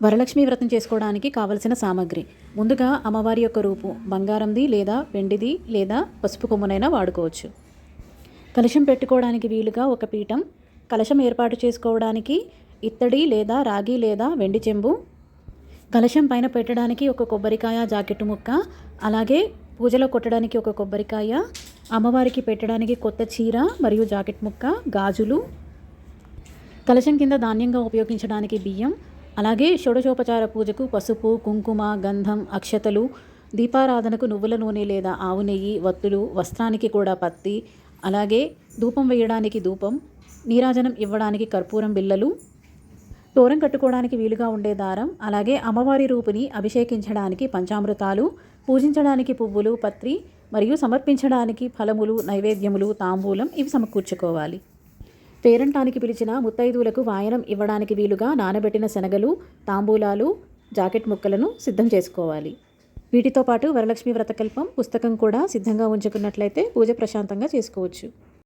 వరలక్ష్మి వ్రతం చేసుకోవడానికి కావలసిన సామాగ్రి. ముందుగా అమ్మవారి యొక్క రూపు బంగారంది లేదా వెండిది లేదా పసుపు కొమ్మునైనా వాడుకోవచ్చు. కలశం పెట్టుకోవడానికి వీలుగా ఒక పీఠం కలశం ఏర్పాటు చేసుకోవడానికి ఇత్తడి లేదా రాగి లేదా వెండి చెంబు కలశం పైన పెట్టడానికి ఒక కొబ్బరికాయ జాకెట్టు ముక్క అలాగే పూజలో కొట్టడానికి ఒక కొబ్బరికాయ అమ్మవారికి పెట్టడానికి కొత్త చీర మరియు జాకెట్ ముక్క గాజులు కలశం కింద ధాన్యంగా ఉపయోగించడానికి బియ్యం అలాగే షోడశోపచార పూజకు పసుపు కుంకుమ గంధం అక్షతలు దీపారాధనకు నువ్వుల నూనె లేదా ఆవు నెయ్యి వత్తులు వస్త్రానికి కూడా పత్తి అలాగే ధూపం వేయడానికి ధూపం నీరాజనం ఇవ్వడానికి కర్పూరం బిళ్ళలు తోరం కట్టుకోవడానికి వీలుగా ఉండే దారం అలాగే అమ్మవారి రూపుని అభిషేకించడానికి పంచామృతాలు పూజించడానికి పువ్వులు పత్రి మరియు సమర్పించడానికి ఫలములు నైవేద్యములు తాంబూలం ఇవి సమకూర్చుకోవాలి. పేరంటానికి పిలిచిన ముత్తైదువులకు వాయనం ఇవ్వడానికి వీలుగా నానబెట్టిన శనగలు తాంబూలాలు జాకెట్ ముక్కలను సిద్ధం చేసుకోవాలి. వీటితో పాటు వరలక్ష్మి వ్రతకల్పం పుస్తకం కూడా సిద్ధంగా ఉంచుకున్నట్లయితే పూజ ప్రశాంతంగా చేసుకోవచ్చు.